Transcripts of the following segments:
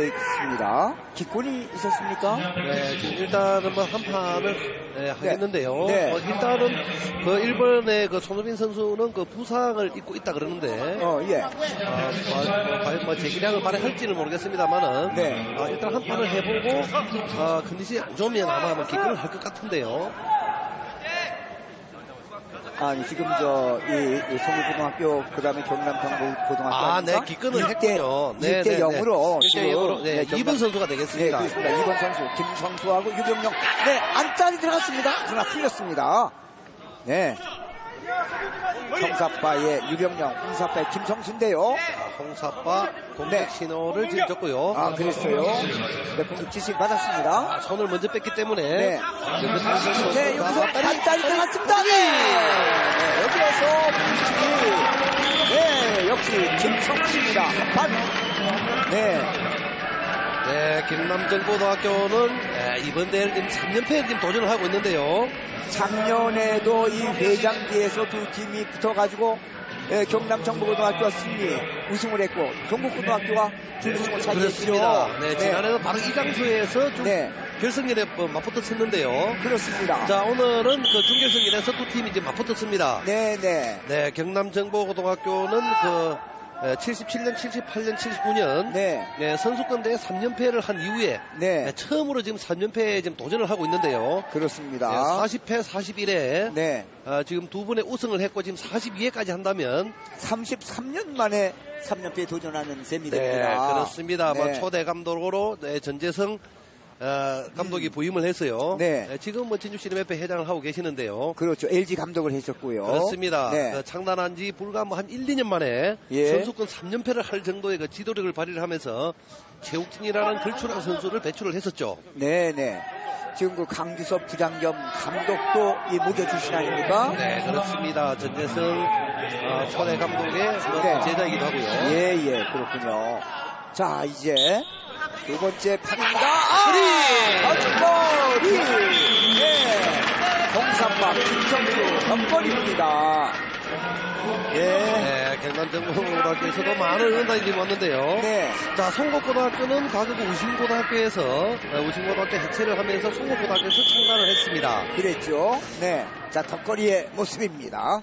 이어있습니다. 기권이 있었습니까? 네, 지금 일단은 뭐 한 판을 네, 하겠는데요. 네. 어, 일단은 그 일본의 그 손흥민 선수는 그 부상을 입고 있다 그러는데 어, 예. 아, 뭐, 과연 뭐 재기량을 발휘할지는 모르겠습니다만은 네. 아, 일단 한 판을 해보고 아, 컨디션이 안 좋으면 아마 뭐 기권을 할 것 같은데요. 아니, 지금 저, 이, 이 성일고등학교, 그 다음에 경남정보고등학교. 아, 네, 기권을 했군요. 네, 1대 네, 0으로. 네. 1대 0으로. 네, 이번 선수가 네, 되겠습니다. 그렇습니다. 이번 선수, 김성수하고 유병영. 네, 안짜리 들어갔습니다. 그러나 풀렸습니다. 네. 홍사파의 유병영, 홍사파의 김성수인데요. 아, 홍사빠 공격 네. 신호를 지금 줬고요. 아, 그랬어요. 네, 공격 지식 받았습니다. 손을 먼저 뺐기 때문에 네. 네, 여기서 반다리 들어갔습니다. 네. 네, 여기에서 공식이, 네, 역시 김성수입니다. 반. 네. 네, 김남정 고등학교는 네, 이번 대회를 지금 3연패에 지금 도전을 하고 있는데요. 작년에도 이 회장기에서 두 팀이 붙어가지고 예, 경남 정보고등학교가 승리 우승을 했고 경북고등학교가 준우승을 차지했죠. 네, 지난해는 바로 이 장소에서 좀 네, 결승전에 뭐 맞붙었었는데요. 그렇습니다. 자, 오늘은 그 준결승전에서 두 팀이 이제 맞붙었습니다. 네, 네, 네, 경남 정보고등학교는 그 77년, 78년, 79년 네, 네, 선수권 대회 3연패를 한 이후에 네, 네, 처음으로 지금 3연패에 지금 도전을 하고 있는데요. 그렇습니다. 네, 40패 41에 네, 지금 두 번의 우승을 했고 지금 42회까지 한다면 33년 만에 3년패에 도전하는 셈이 네, 됩니다. 그렇습니다. 뭐 네. 초대 감독으로 네, 전재성 어, 감독이 부임을 했어요. 네. 지금 뭐 진주 시내협회 회장을 하고 계시는데요. 그렇죠. LG 감독을 했었고요. 그렇습니다. 네. 그 창단한 지 불과 뭐 한 1, 2년 만에 예. 선수권 3연패를 할 정도의 그 지도력을 발휘를 하면서 최욱진이라는 걸출한 선수를 배출을 했었죠. 네, 네. 지금 그 강주섭 부장 겸 감독도 이 무교 출신 아닙니까? 네, 그렇습니다. 전재성 어, 초대 감독의 뭐 네. 제자이기도 하고요. 예, 예, 그렇군요. 자, 이제 두 번째 판입니다. 아! 헛거리! 예. 동산박 김성수 헛거리입니다. 예. 네, 경남정보고등학교에서도 많은 응원단이 지금 왔는데요. 네. 자, 송곡고등학교는 과거 그 우신고등학교에서 어, 우신고등학교 해체를 하면서 송곡고등학교에서 창단을 했습니다. 그랬죠. 네. 자, 덕거리의 모습입니다.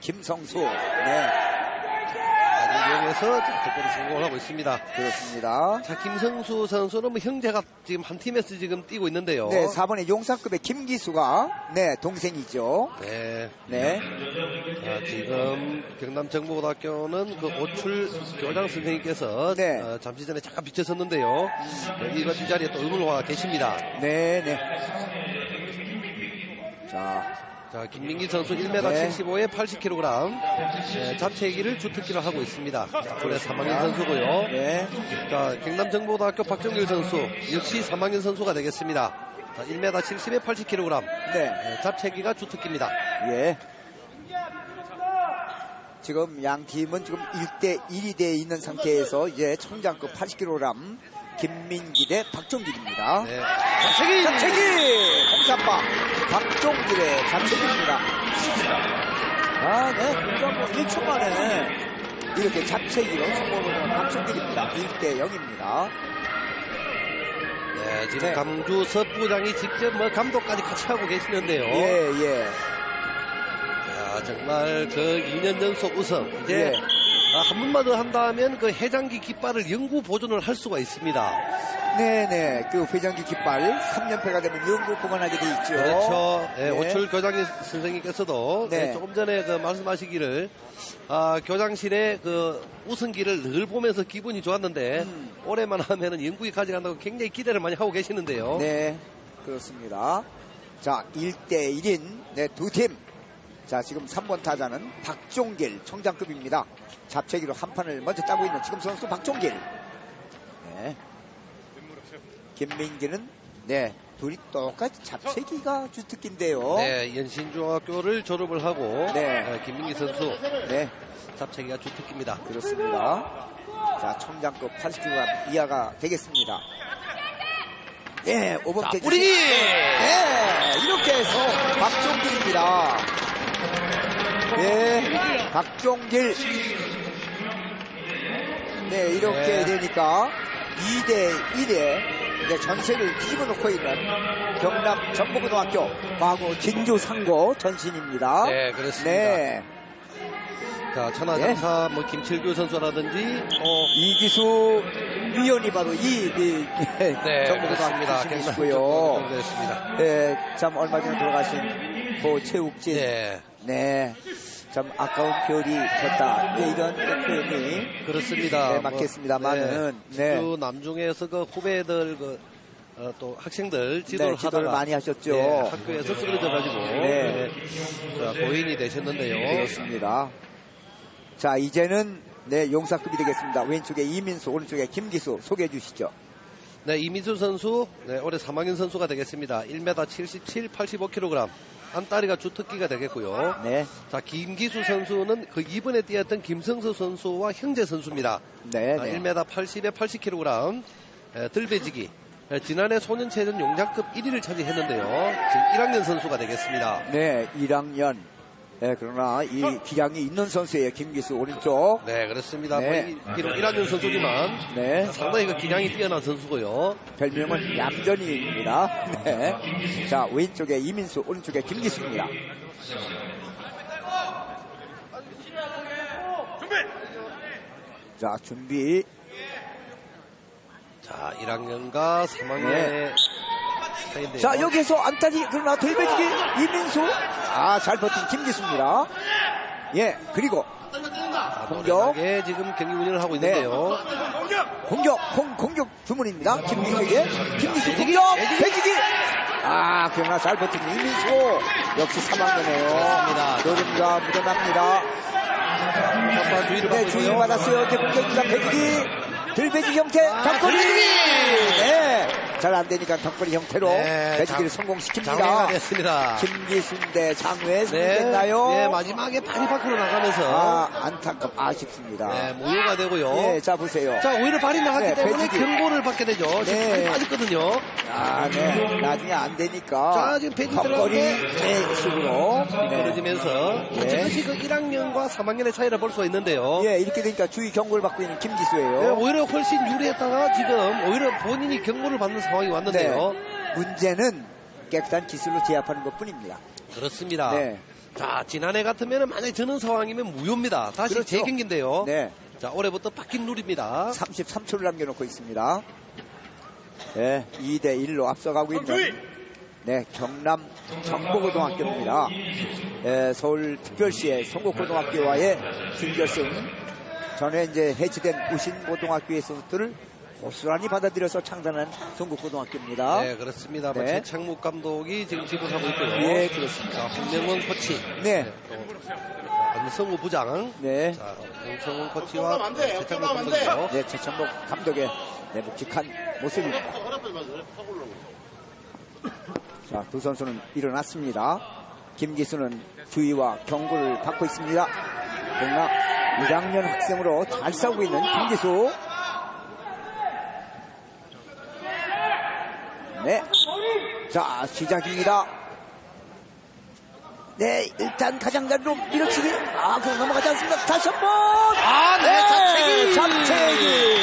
김성수. 네. 이용해서 득점을 성공을 하고 있습니다. 그렇습니다. 자, 김성수 선수는 뭐 형제가 지금 한 팀에서 지금 뛰고 있는데요. 네, 4번의 용사급의 김기수가, 네, 동생이죠. 네. 네. 자, 지금 경남정보고등학교는 그 오출 교장 선생님께서 네. 어, 잠시 전에 잠깐 비쳤었는데요. 이번 이 자리에 또 의문을 와 계십니다. 네, 네. 자, 자, 김민기 선수 1m 네. 75에 80kg. 네, 잡채기를 주특기로 하고 있습니다. 올해 3학년 선수고요. 네. 자, 경남정보고등학교 박정길 선수 역시 3학년 선수가 되겠습니다. 자, 1m 70에 80kg. 네. 네, 잡채기가 주특기입니다. 예. 지금 양 팀은 지금 1대 1이 돼 있는 상태에서 이제 청장급 80kg 김민기 대 박종길입니다. 네. 잡채기! 잡채기! 홍사빠 박종길의 잡채기입니다. 아, 네. 홍사빠 1초 만에 이렇게 잡채기로 성공을 한 박종길입니다. 1대 0입니다. 네, 지금 네. 강주섭 부장이 직접 뭐 감독까지 같이 하고 계시는데요. 예, 예. 야, 정말 그 2년 연속 우승. 이제 예. 아, 한 번만 더 한다면 그 해장기 깃발을 영구 보존을 할 수가 있습니다. 네네. 그 회장기 깃발 3연패가 되면 영구 보관하게 돼 있죠. 그렇죠. 예, 네. 오출 교장 선생님께서도 네. 예, 조금 전에 그 말씀하시기를 아, 교장실에 그 우승기를 늘 보면서 기분이 좋았는데 음. 올해만 하면은 영구히 가져간다고 굉장히 기대를 많이 하고 계시는데요. 네, 그렇습니다. 자, 1대 1인 네, 두 팀. 자, 지금 3번 타자는 박종길 청장급입니다. 잡채기로 한 판을 먼저 따고 있는 지금 선수 박종길. 네. 김민기는 네, 둘이 똑같이 잡채기가 주특기인데요. 네, 연신중학교를 졸업을 하고 네. 어, 김민기 선수 네, 잡채기가 주특기입니다. 그렇습니다. 자, 청장급 80kg 이하가 되겠습니다. 네, 5번 자, 태지. 뿌리기! 네, 이렇게 해서 박종길입니다. 네, 박종길. 네, 이렇게 네. 되니까 2대 1에 이제 전세를 뒤집어 놓고 있는 경남 전북고등학교 과거 진주 상고 전신입니다. 네, 그렇습니다. 네. 자, 천하장사 뭐 김칠규 선수라든지 어, 이기수 위원이 바로 이, 이 네. 출신이시고요. 그렇습니다. 네, 참 얼마 전에 돌아가신 고 최욱진. 네, 네. 참 아까운 별이 졌다. 네, 이런 표현이 그렇습니다. 네, 뭐, 맞겠습니다만은, 네. 그 남중에서 그 후배들 그 어, 또 학생들 지도를 네, 지도를 많이 하셨죠. 네, 학교에서 쓰러져가지고 네. 네, 자, 고인이 되셨는데요. 그렇습니다. 자, 이제는 네, 용사급이 되겠습니다. 왼쪽에 이민수, 오른쪽에 김기수 소개해 주시죠. 네, 이민수 선수 네, 올해 3학년 선수가 되겠습니다. 1m 77, 85kg. 안다리가 주특기가 되겠고요. 네. 자, 김기수 선수는 그 이번에 뛰었던 김성수 선수와 형제 선수입니다. 네, 아, 네. 1m 80에 80kg 에, 들배지기. 에, 지난해 소년체전 용장급 1위를 차지했는데요. 지금 1학년 선수가 되겠습니다. 네, 1학년. 네, 그러나 이 기량이 있는 선수예요. 김기수 오른쪽. 네, 그렇습니다. 네. 뭐 이- 비록 1학년 선수지만 네. 상당히 그 기량이 뛰어난 선수고요. 별명은 얌전이입니다. 네. 자, 왼쪽에 이민수, 오른쪽에 김기수입니다. 자, 준비. 자, 1학년과 3학년의 네. 자, 여기서 안타지, 그러나 돌배지기 이민수. 아, 잘 버틴 김기수입니다. 예, 그리고 아, 공격. 노련하게 지금 경기 운영을 하고 네. 있는데요. 공격, 공, 공격 주문입니다. 김기수에게. 김기수 공격, 배지기. 아, 그러나 잘 버틴 이민수. 역시 3학년이에요. 그렇습니다. 노림과 묻어납니다. 네, 주의. 받았어요. 이제 공격입니다. 배지기. 들배지 형태, 아, 덕거리. 배지기! 네. 잘 안 되니까 덕거리 형태로 네, 배지기를 장- 성공시킵니다. 됐습니다. 김기수인데 장외 네, 승리됐나요? 네, 마지막에 발이 밖으로 나가면서 아, 안타깝, 아쉽습니다. 네, 무효가 되고요. 네, 자, 보세요. 자, 오히려 발이 나갔기 네, 때문에 배지기. 경고를 받게 되죠. 지금 네. 빠졌거든요. 아, 네. 나중에 안 되니까. 자, 지금 배지기 덕거리 들어가는데 네, 식으로. 네. 떨어지면서 네. 이것이 그 1학년과 3학년의 차이를 볼 수가 있는데요. 예, 이렇게 되니까 주의 경고를 받고 있는 김기수예요. 네, 오히려 훨씬 유리했다가 지금 오히려 본인이 경고를 받는 상황이 왔는데요. 네. 문제는 깨끗한 기술로 제압하는 것 뿐입니다. 그렇습니다. 네. 자, 지난해 같으면 만약에 저는 상황이면 무효입니다. 다시 그렇죠. 재경기인데요. 네. 자, 올해부터 바뀐 룰입니다. 33초를 남겨놓고 있습니다. 네, 2대 1로 앞서가고 있는 네, 경남 정보고등학교입니다. 네, 서울 특별시의 성곡고등학교와의 준결승 전에 이제 해체된 우신고등학교의 선수들을 고스란히 받아들여서 창단한 성곡고등학교입니다. 네, 그렇습니다. 뭐 네. 최창묵 감독이 지금 지도하고 있고요. 예, 그렇습니다. 자, 홍명원 코치. 네, 또 안성우 부장. 네, 자, 홍성훈 코치와 최창묵 감독이요. 네, 최천복 감독의 네, 묵직한 모습입니다. 자, 두 선수는 일어났습니다. 김기수는 주의와 경고를 받고 있습니다. 그러나 1학년 학생으로 잘 싸우고 있는 김기수. 네. 자, 시작입니다. 네, 일단 가장자리로 밀어치기. 아, 그럼 넘어가지 않습니다. 다시 한 번. 아, 네, 잡채기! 잡채기.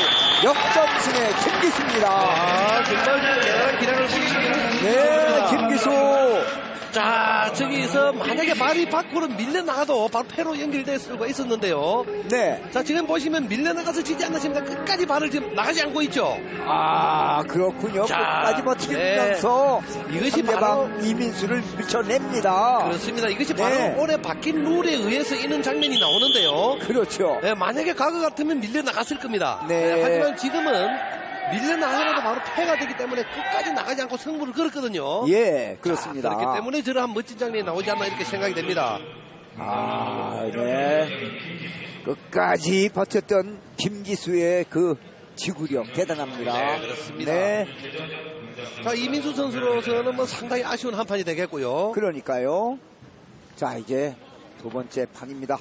역전승의 김기수입니다. 아, 정말 기량을 보이시는 네, 김기수. 자, 저기서 만약에 발이 밖으로 밀려나가도 바로 패로 연결될 수가 있었는데요. 네. 자, 지금 보시면 밀려나가서 지지 않으십니다. 끝까지 발을 지금 나가지 않고 있죠. 아, 그렇군요. 자, 끝까지 버티면서 이것이 상대방 이민수를 밀쳐냅니다. 그렇습니다. 이것이 네. 바로 올해 바뀐 룰에 의해서 이런 장면이 나오는데요. 그렇죠. 네, 만약에 과거 같으면 밀려나갔을 겁니다. 네. 하지만 지금은 밀려나가더라도 바로 패가 되기 때문에 끝까지 나가지 않고 승부를 걸었거든요. 예, 그렇습니다. 자, 그렇기 때문에 저런 멋진 장면이 나오지 않나 이렇게 생각이 됩니다. 아, 네. 끝까지 버텼던 김기수의 그 지구력 대단합니다. 네, 그렇습니다. 네, 자, 이민수 선수로서는 뭐 상당히 아쉬운 한 판이 되겠고요. 그러니까요. 자, 이제 두 번째 판입니다.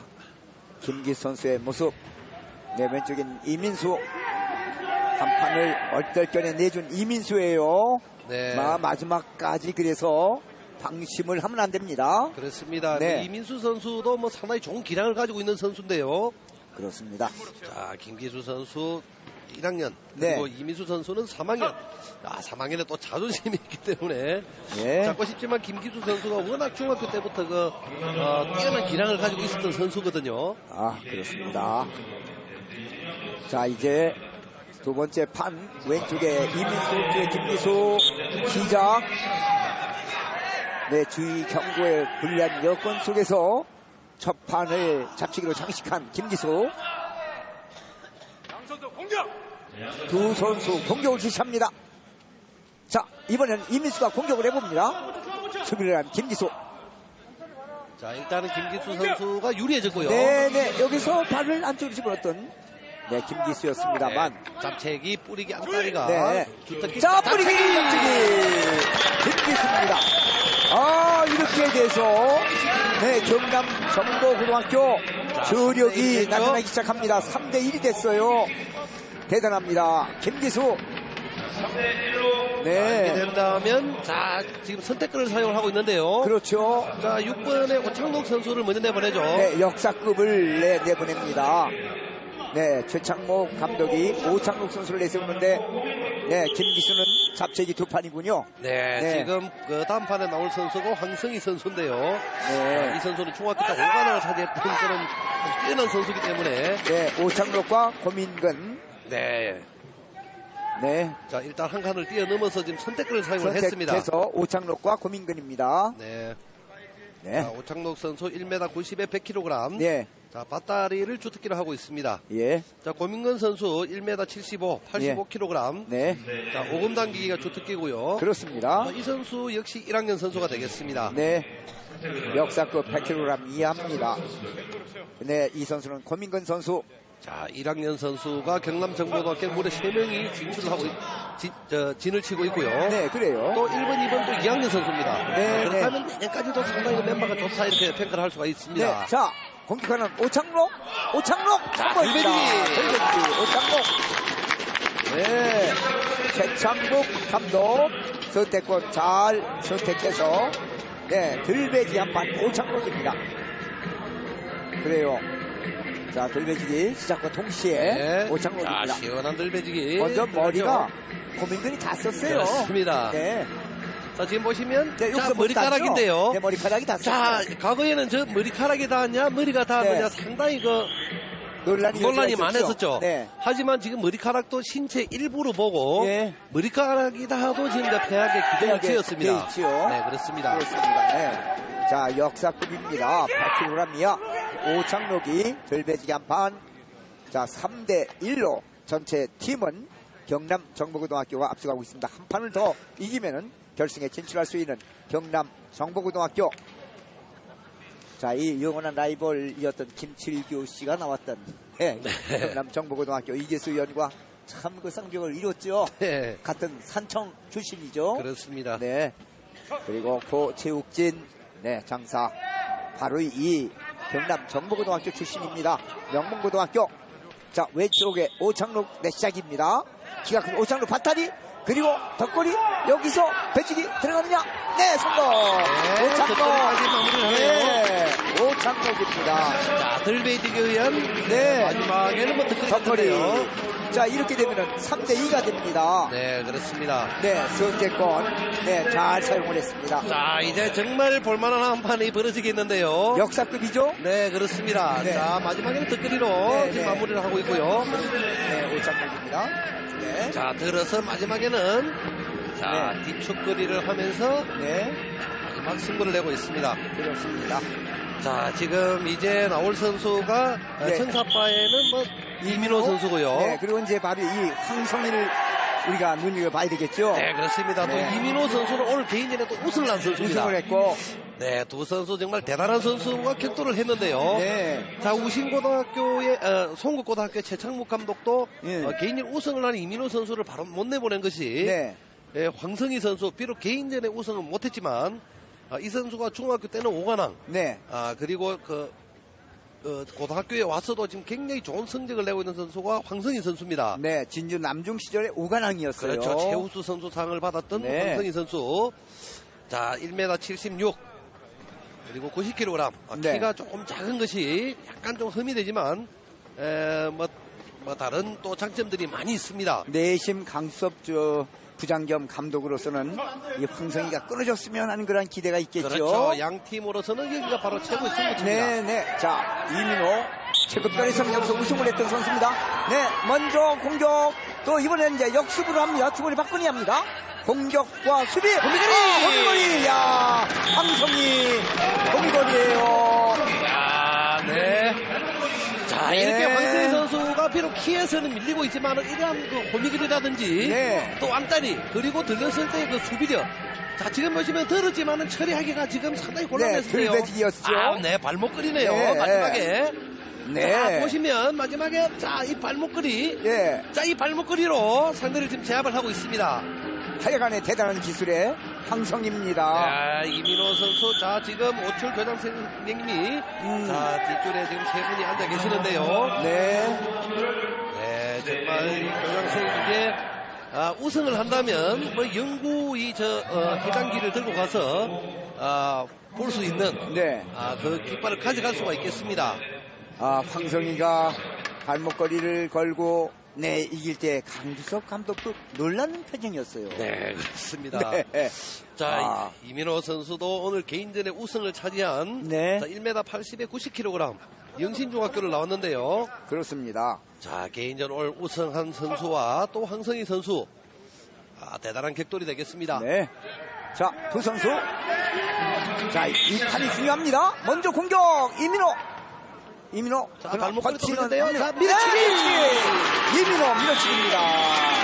김기수 선수의 모습. 네, 왼쪽엔 이민수. 한 판을 얼떨결에 내준 이민수예요. 네. 마, 마지막까지 그래서 방심을 하면 안 됩니다. 그렇습니다. 네. 그 이민수 선수도 뭐 상당히 좋은 기량을 가지고 있는 선수인데요. 그렇습니다. 자, 김기수 선수 1학년 네. 그리고 이민수 선수는 3학년. 아, 3학년에 또 자존심이 있기 때문에 예. 잡고 싶지만 김기수 선수가 워낙 중학교 때부터 그 어, 뛰어난 기량을 가지고 있었던 선수거든요. 아, 그렇습니다. 자, 이제 두 번째 판 왼쪽에 이민수, 오른쪽에 김기수 시작. 네, 주의 경고에 불리한 여건 속에서 첫 판을 잡치기로 장식한 김기수. 두 선수 공격을 지시합니다. 자, 이번에는 이민수가 공격을 해봅니다. 수비를 한 김기수. 자, 일단은 김기수 선수가 유리해졌고요. 네네 여기서 발을 안쪽으로 집어넣었던 네 김기수였습니다만. 잡채기, 뿌리기, 안다리가 네. 자 뿌리기 잡치기! 김기수입니다. 아 이렇게 돼서 네 경남 정보고등학교 됐죠? 나타나기 시작합니다. 3대 1이 됐어요. 대단합니다. 김기수. 이렇게 네 된다면 자 지금 선택권을 사용을 하고 있는데요. 그렇죠. 자 6번의 오창록 선수를 먼저 내보내죠. 네, 역사급을 내, 내보냅니다. 네, 최창목 감독이 오창록 선수를 내세우는데, 네, 김기수는 잡채기 두 판이군요. 네, 네. 지금 그 다음 판에 나올 선수가 황성희 선수인데요. 네, 이 선수는 중학교 때 5관왕을 차지했던 그런 뛰어난 선수이기 때문에 네, 오창록과 고민근, 네. 네, 자 일단 한 칸을 뛰어넘어서 지금 선택권을 사용을 했습니다. 선택해서 오창록과 고민근입니다. 네. 네, 자, 오창록 선수 1m 90에 100kg. 네, 자, 밧다리를 주특기로 하고 있습니다. 예, 자, 고민근 선수 1m 75, 85kg. 네, 자, 오금 당기기가 주특기고요. 그렇습니다. 어, 이 선수 역시 1학년 선수가 되겠습니다. 네, 역사급 100kg 이하입니다. 네, 이 선수는 고민근 선수, 자, 1학년 선수가 경남 정보고등학교 무려 3명이 진출을 하고, 있- 진, 저, 진을 치고 있고요. 네, 그래요. 또 1번, 2번 또 2학년 선수입니다. 네, 그렇다면 내년까지도 상당히 그 멤버가 좋다 이렇게 평가를 할 수가 있습니다. 네, 자, 공격하는 오창록, 오창록, 선거입니다. 돌배지기. 돌배지기, 오창록. 네, 최창국 감독 선택권 잘 선택해서 네, 들배지 한판 오창록입니다. 그래요. 자, 들배지기 시작과 동시에 네. 자, 오창록입니다. 시원한 들배지기. 먼저 머리가 그렇죠. 고민근이 다 썼어요. 그렇습니다. 네, 자, 지금 보시면 네, 자, 여기서 머리카락인데요. 네, 머리카락이 다 자, 썼어요. 과거에는 저 머리카락이 닿았냐, 머리가 닿았느냐 네. 상당히 그 논란이, 논란이. 많았었죠. 네. 하지만 지금 머리카락도 신체 일부로 보고 예. 머리카락이 닿아도 지금 폐하게. 돼 있지요. 네, 그렇습니다. 그렇습니다. 네. 자, 역사급입니다. 8kg 이하. 오창록이 들배지기 한 판. 자, 3대 1로 전체 팀은 경남 정보고등학교가 앞서가고 있습니다. 한 판을 더 이기면은 결승에 진출할 수 있는 경남 정보고등학교. 자, 이 영원한 라이벌이었던 김칠규 씨가 나왔던 예, 경남 정보고등학교 이재수 의원과 참 그 쌍벽을 이뤘죠. 네, 같은 산청 출신이죠. 그렇습니다. 네. 그리고 고체육진 네 장사 바로 이 경남 정보고등학교 출신입니다. 명문고등학교. 자 왼쪽에 오창록 네 시작입니다. 기가 큰 오창록 바타리 그리고 덕거리 여기서 배치기 들어가느냐? 네 성공. 네. 덕거리까지 마무리를 하네요. 네. 자, 들베이디에 의한 네. 마지막에는 뭐. 덕거리인데요. 자 이렇게 되면은 3대 2가 됩니다. 네, 그렇습니다. 네 선제권 네 잘 사용을 했습니다. 자, 이제 정말 볼만한 한 판이 벌어지겠는데요. 역사급이죠? 네, 그렇습니다. 네. 자, 마지막에는 덕거리로 네, 네. 마무리를 하고 있고요. 네, 오창록입니다. 네. 자, 들어서 마지막에는 자, 네. 뒤축거리를 하면서 네, 마지막 승부를 내고 있습니다. 그렇습니다. 자, 지금 이제 나올 선수가 어, 네. 청사파에는 뭐 이민호 선수고요. 네, 그리고 이제 바로 이 황성희를 우리가 눈여겨 봐야 되겠죠? 네, 그렇습니다. 네. 또 이민호 선수는 오늘 개인전에 또 우승을 한 선수입니다. 우승을 했고, 네, 두 선수 정말 대단한 선수가 격돌을 했는데요. 네, 자, 우신고등학교의 어, 송국고등학교 최창묵 감독도 예. 어, 개인전 우승을 한 이민호 선수를 바로 못 내보낸 것이 네, 예, 황성희 선수 비록 개인전에 우승은 못했지만 아, 이 선수가 중학교 때는 5관왕 네, 아 그리고 그 어, 고등학교에 와서도 지금 굉장히 좋은 성적을 내고 있는 선수가 황성희 선수입니다. 네, 진주 남중 시절의 오관왕이었어요. 그렇죠. 최우수 선수상을 받았던 네. 황성희 선수. 자, 1m 76. 그리고 90kg. 아, 네. 키가 조금 작은 것이 약간 좀 흠이 되지만, 에, 뭐, 뭐 다른 또 장점들이 많이 있습니다. 내심 강수업 저 부장 겸 감독으로서는 이 황성희가 끊어졌으면 하는 그런 기대가 있겠죠. 그렇죠. 양 팀으로서는 여기가 바로 최고의 승부처입니다. 네, 네. 자, 이민호. 체급전에서는 여기서 우승을 했던 선수입니다. 네, 먼저 공격. 또 이번에는 이제 역습으로 합니다. 주머니 박근이 합니다. 공격과 수비. 호미거리! 아, 호미거리! 야, 황성희. 호미거리예요 야, 네. 자, 네. 이렇게 비록 키에서는 밀리고 있지만 이러한 그 호미글이라든지 네. 또 안다리 그리고 들렸을 때 그 수비력 자, 지금 보시면 들었지만은 처리하기가 지금 상당히 곤란했어요. 들배지기였죠. 아, 네, 발목걸이네요. 네. 마지막에. 네. 자, 보시면 마지막에 자, 이 발목걸이. 예. 자, 이 발목걸이로 상대를 지금 제압을 하고 있습니다. 하여간에 대단한 기술의 황성입니다. 자, 이민호 선수. 자, 지금 오철 교장 선생님이 음. 자, 뒷줄에 지금 세 분이 앉아 계시는데요. 네. 네, 정말 이 교장 선생님께 아, 우승을 한다면 뭐 영구 이 저 어, 해장기를 들고 가서 아, 볼 수 있는 네. 아, 그 깃발을 가져갈 수가 있겠습니다. 아, 황성희가 발목걸이를 걸고 네, 이길 때 강주석 감독도 놀라는 표정이었어요. 네, 그렇습니다. 네. 자, 아. 이- 이민호 선수도 오늘 개인전에 우승을 차지한 네. 자, 1m 80에 90kg 영신중학교를 나왔는데요. 그렇습니다. 자, 개인전 올 우승한 선수와 또 황성희 선수. 아, 대단한 격돌이 되겠습니다. 네. 자, 두 선수. 자, 이 판이 중요합니다. 먼저 공격, 이민호. 이민호. 자, 돌리는데요. 이민호. 자, 밀어치기! 네, 이민호 밀어치기입니다.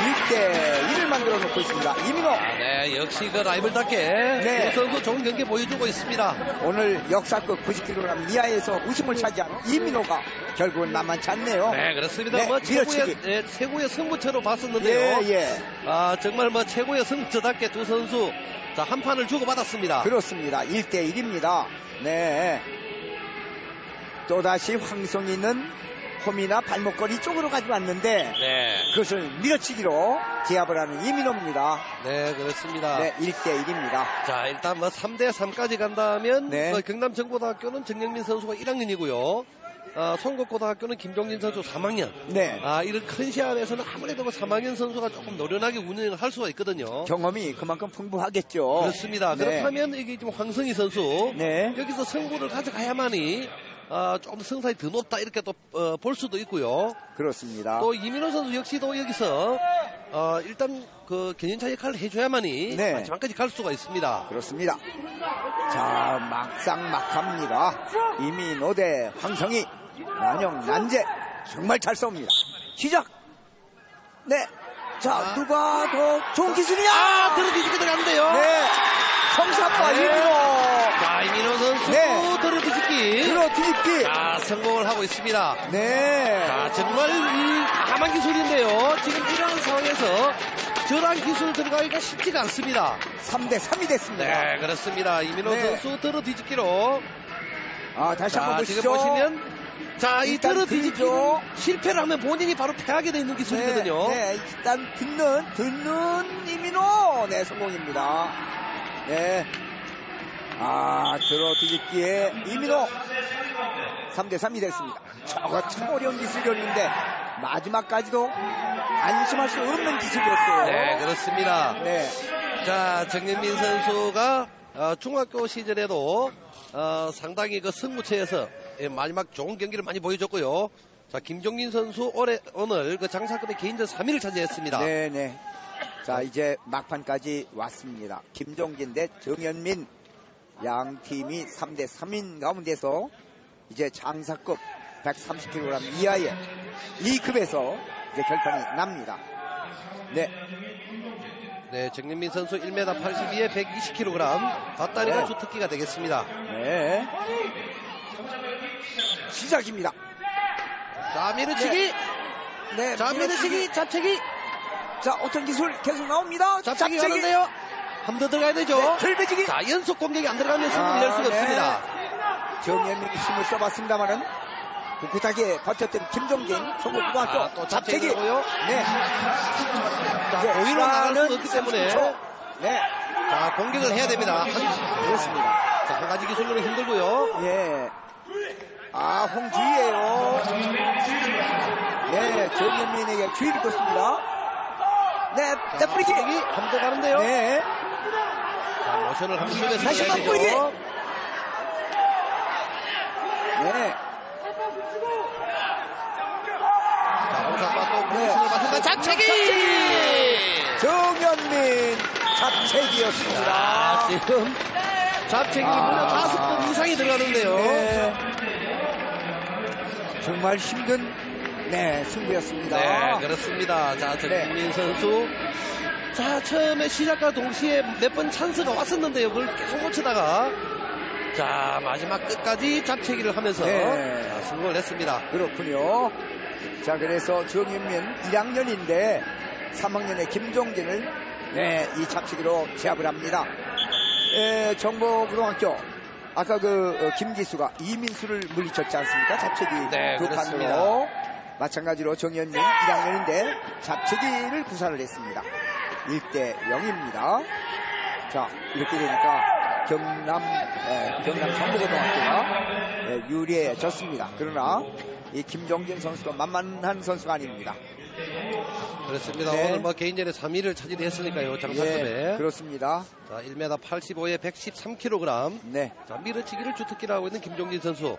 1대 1을 만들어 놓고 있습니다. 이민호. 네, 역시 그 라이벌답게 네. 이 선수 좋은 경기 보여주고 있습니다. 오늘 역사급 90kg 이하에서 우승을 차지한 이민호가 결국은 만만치 않네요. 네, 그렇습니다. 네, 뭐 최고의. 네, 최고의 승부처로 봤었는데요. 예, 예. 아, 정말 뭐 최고의 승부처답게 두 선수 자, 한 판을 주고받았습니다. 그렇습니다. 1대 1입니다. 네. 또다시 황성이는 홈이나 발목걸이 쪽으로 가져왔는데 네. 그것을 밀어치기로 제압을 하는 이민호입니다. 네, 그렇습니다. 네, 1대 1입니다. 자, 일단 뭐 3대 3까지 간다면 네. 어, 경남정고등학교는 정영민 선수가 1학년이고요. 어, 송곡고등학교는 김종진 선수 3학년. 네. 아, 이런 큰 시합에서는 아무래도 뭐 3학년 선수가 조금 노련하게 운영을 할 수가 있거든요. 경험이 그만큼 풍부하겠죠. 그렇습니다. 네. 그렇다면 이게 지금 황성희 선수 네. 여기서 승부를 가져가야만이 아, 좀 승산이 더 높다 이렇게 또 어, 볼 수도 있고요. 그렇습니다. 또 이민호 선수 역시도 여기서 어, 일단 그 견인차 역할을 해줘야만이 네. 마지막까지 갈 수가 있습니다. 그렇습니다. 자, 막상 막합니다. 이민호 대 황성희, 난영, 난제. 정말 잘 싸웁니다. 시작! 네. 자, 아. 누가 더 좋은 기술이냐? 아, 들어뒤지게 들어갔는데요. 네. 성사빠 네. 이민호. 자, 이민호 선수 네. 들어 뒤집기. 들어 뒤집기. 자, 성공을 하고 있습니다. 네. 자, 정말 이 강한 기술인데요. 지금 이러한 상황에서 저런 기술 들어가기가 쉽지가 않습니다. 3대 3이 됐습니다. 네, 그렇습니다. 이민호 네. 선수 들어 뒤집기로. 아, 다시 한번 자, 보시죠. 지금 보시면 자, 이 들어 뒤집기. 실패를 하면 본인이 바로 패하게 돼 있는 기술이거든요. 네, 네, 일단 듣는 듣는 이민호 네 성공입니다. 네. 아 들어 뒤집기에 이민호 3대 3이 됐습니다. 저거 참 어려운 기술이었는데 마지막까지도 안심할 수 없는 기술이었어요. 네, 그렇습니다. 네. 자, 정현민 선수가 어, 중학교 시절에도 어, 상당히 그 승부처에서 예, 마지막 좋은 경기를 많이 보여줬고요. 자, 김종민 선수 올해 오늘 그 장사급의 개인전 3위를 차지했습니다. 네, 네. 자, 이제 막판까지 왔습니다. 김종진 대 정현민 양 팀이 3대 3인 가운데서 이제 장사급 130kg 이하의 이 급에서 이제 결판이 납니다. 네, 네, 정현민 선수 1m 82에 120kg 뒷다리가 네. 주특기가 되겠습니다. 네. 시작입니다. 자, 밀어치기. 네, 자, 밀어치기, 잡채기. 자, 어떤 기술 계속 나옵니다. 잡채기 가는데요. 한 번 더 들어가야 되죠. 네, 결배지기. 자, 연속 공격이 안 들어가면 승부를 아, 낼 수가 네. 없습니다. 정현민이 힘을 써봤습니다만은 꿋꿋하게 버텼던 김종진 성북고등학교 아, 또 잡채기. 네. 자, 이제 오히려 나갈 수 없기 때문에 30초. 네 자, 공격을 해야 됩니다. 한, 그렇습니다 자, 한 가지 기술로는 힘들고요. 예. 아 홍주희예요 네, 정현민에게 주의를 줬습니다. 네, 네, 뿌리기. 여기 한번 더 가는데요. 네, 한번 주면서 다시 뿌리기. 되죠. 네. 자, 홍사빠 또 네. 모션을 맞는다. 잡채기! 정현민 잡채기였습니다. 아, 지금 잡채기 아. 무려 다섯 번 이상이 들어가는데요. 네. 정말 힘든 네 승부였습니다. 네, 그렇습니다. 자, 정민민 선수. 자, 처음에 시작과 동시에 몇 번 찬스가 왔었는데요. 그걸 계속 놓치다가. 자, 마지막 끝까지 잡채기를 하면서 네. 자, 성공을 했습니다. 그렇군요. 자, 그래서 정현민 1학년인데 3학년의 김종진을 네, 이 잡치기로 제압을 합니다. 에, 정보고등학교 아까 그 어, 김기수가 이민수를 물리쳤지 않습니까? 잡채기 네, 두. 판으로 마찬가지로 정현민 1학년인데 잡채기를 구사를 했습니다. 1대 0입니다. 자, 이렇게 되니까 경남, 에, 경남 정보고등학교가 에, 유리해졌습니다. 그러나 이 김종진 선수가 만만한 선수가 아닙니다. 그렇습니다. 네. 오늘 뭐 개인전에 3위를 차지했으니까요. 장사급에. 예, 그렇습니다. 자, 1m 85에 113kg. 네, 자, 밀어치기를 주특기로 하고 있는 김종진 선수.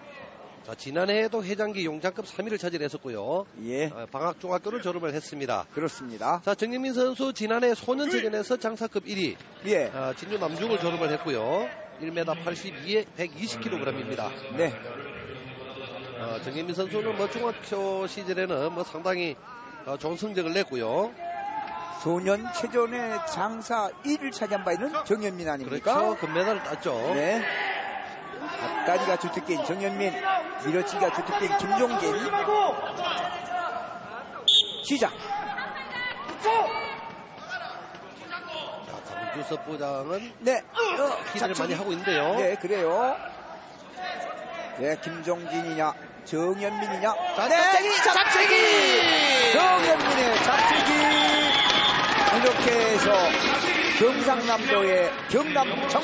자, 지난해에도 회장기 용장급 3위를 차지했었고요. 예, 아, 방학중학교를 졸업을 했습니다. 그렇습니다. 자, 정영민 선수 지난해 소년체전에서 장사급 1위, 예, 아, 진주 남중을 졸업을 했고요. 1m 82에 120kg입니다. 네, 어, 정영민 선수는 뭐 중학교 시절에는 뭐 상당히 어, 좋은 성적을 냈고요. 소년 체전의 장사 1위를 차지한 바 있는 정현민 아닙니까? 그렇죠. 금메달을 땄죠. 네. 앞다리가 주특기인 정현민, 밀어치기가 주특기인 김종진. 시작. 자, 강주섭 부장은 네. 기대를 잡채기. 많이 하고 있는데요. 네, 그래요. 네, 김종진이냐, 정현민이냐. 자, 네, 잡채기! 잡채기! 정현민의 잡채기. 이렇게 해서 경상남도의 경남 정